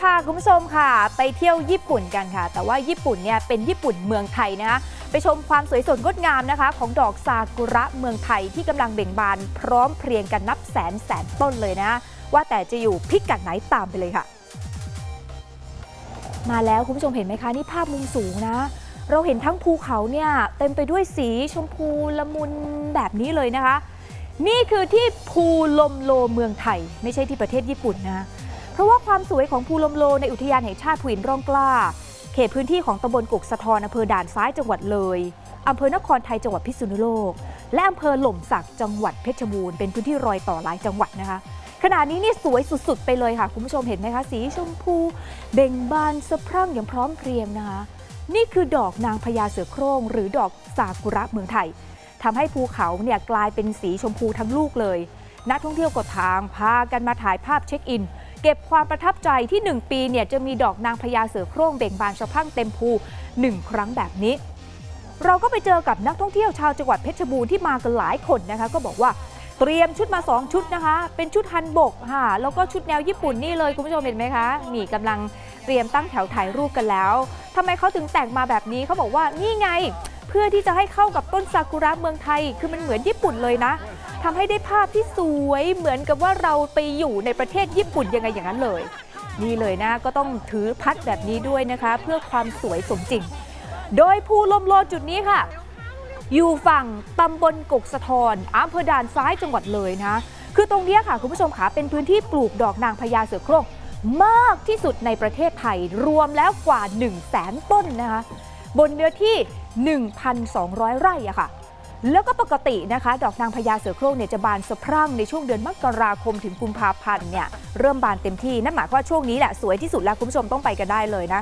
พาคุณผู้ชมค่ะ ไปเที่ยวญี่ปุ่นกันค่ะ แต่ว่าญี่ปุ่นเนี่ยเป็นญี่ปุ่นเมืองไทยนะคะไปชมความสวยสดงดงามนะคะ ของดอกซากุระเมืองไทยที่กำลังเบ่งบาน พร้อมเพรียงกันนับแสนแสนต้นเลยนะ ว่าแต่จะอยู่พิกัดไหนตามไปเลยค่ะ มาแล้วคุณผู้ชมเห็นไหมคะนี่ภาพมุมสูงนะ เราเห็นทั้งภูเขาเนี่ยเต็มไปด้วยสีชมพูละมุนแบบนี้เลยนะคะ นี่คือที่ภูลมโลเมืองไทย ไม่ใช่ที่ประเทศญี่ปุ่นนะ เพราะว่าความสวยของภูลมโลในอุทยานแห่งชาติภูหินร่องกล้า เขตพื้นที่ของตำบลกุกสะทอนอำเภอด่านซ้ายจังหวัดเลยอำเภอนครไทยจังหวัดพิษณุโลก และอำเภอหล่มสักจังหวัดเพชรบูรณ์เป็นพื้นที่รอยต่อหลายจังหวัดนะคะ ขณะนี้นี่สวยสุดๆ ไปเลยค่ะ คุณผู้ชมเห็นไหมคะสีชมพูเบ่งบานสะพรั่งอย่างพร้อมเพรียงนะคะ นี่คือดอกนางพญาเสือโคร่ง หรือดอกซากุระเมืองไทยทำให้ภูเขาเนี่ยกลายเป็นสีชมพูทั้งลูกเลย นักท่องเที่ยวกดทางพากันมาถ่ายภาพเช็คอิน เก็บความประทับใจที่ 1 ปีเนี่ยจะมีดอกนางพญาเสือโคร่งเบ่งบานสะพั่งเต็มภู 1 ครั้งแบบนี้ เราก็ไปเจอกับนักท่องเที่ยวชาวจังหวัดเพชรบูรณ์ที่มากันหลายคนนะคะ ก็บอกว่าเตรียมชุดมา 2 ชุดนะคะ เป็นชุดฮันบกค่ะ แล้วก็ชุดแนวญี่ปุ่นนี่เลยคุณผู้ชมเห็นไหมคะนี่กำลังเตรียมตั้งแถวถ่ายรูปกันแล้วทำไมเขาถึงแต่งมาแบบนี้เขาบอกว่านี่ไง เพื่อที่จะให้เข้ากับต้นซากุระเมืองไทย คือมันเหมือนญี่ปุ่นเลยนะ ทำให้ได้ภาพที่สวยเหมือนกับว่าเราไปอยู่ในประเทศญี่ปุ่นยังไงอย่างนั้นเลย นี่เลยนะก็ต้องถือพัดแบบนี้ด้วยนะคะ เพื่อความสวยสมจริง โดยภูลมโลจุดนี้ค่ะ อยู่ฝั่งตำบลกกสะทอนอำเภอด่านซ้ายจังหวัดเลยนะ คือตรงนี้ค่ะคุณผู้ชมค่ะเป็นพื้นที่ปลูกดอกนางพญาเสือโคร่งมากที่สุดในประเทศไทยรวมแล้วกว่า 1 0 0 0 0แสนต้นนะคะ บนเนื้อที่ 1,200 ไร่อะค่ะ แล้วก็ปกตินะคะ ดอกนางพญาเสือโคร่งเนี่ยจะบานสะพรั่งในช่วงเดือนมกราคมถึงกุมภาพันธ์เนี่ยเริ่มบานเต็มที่นั่นหมายความว่าช่วงนี้แหละสวยที่สุดแล้วคุณผู้ชมต้องไปกันได้เลยนะ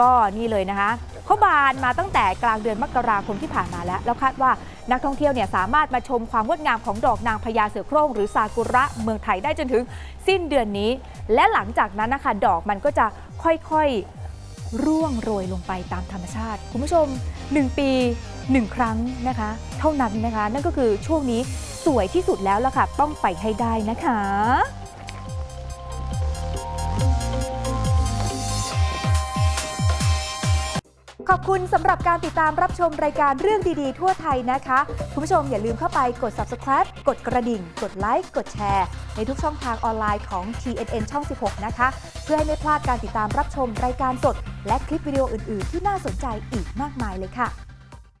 ก็นี่เลยนะคะเขาบานมาตั้งแต่กลางเดือนมกราคมที่ผ่านมาแล้ว แล้วคาดว่านักท่องเที่ยวเนี่ยสามารถมาชมความงดงามของดอกนางพญาเสือโคร่งหรือซากุระเมืองไทยได้จนถึงสิ้นเดือนนี้ และหลังจากนั้นนะคะดอกมันก็จะค่อยๆร่วงโรยลงไปตามธรรมชาติ คุณผู้ชม 1 ปี 1 ครั้งนะคะ เท่านั้นนะคะ นั่นก็คือช่วงนี้สวยที่สุดแล้วล่ะค่ะ ต้องไปให้ได้นะคะขอบคุณสำหรับการติดตามรับชมรายการเรื่องดีๆ ทั่วไทยนะคะ คุณผู้ชมอย่าลืมเข้าไปกด subscribe กดกระดิ่ง กดไลค์ กดแชร์ ในทุกช่องทางออนไลน์ของ TNN ช่อง 16 นะคะ เพื่อให้ไม่พลาดการติดตามรับชมรายการสด และคลิปวิดีโออื่น ๆ ที่น่าสนใจอีกมากมายเลยค่ะ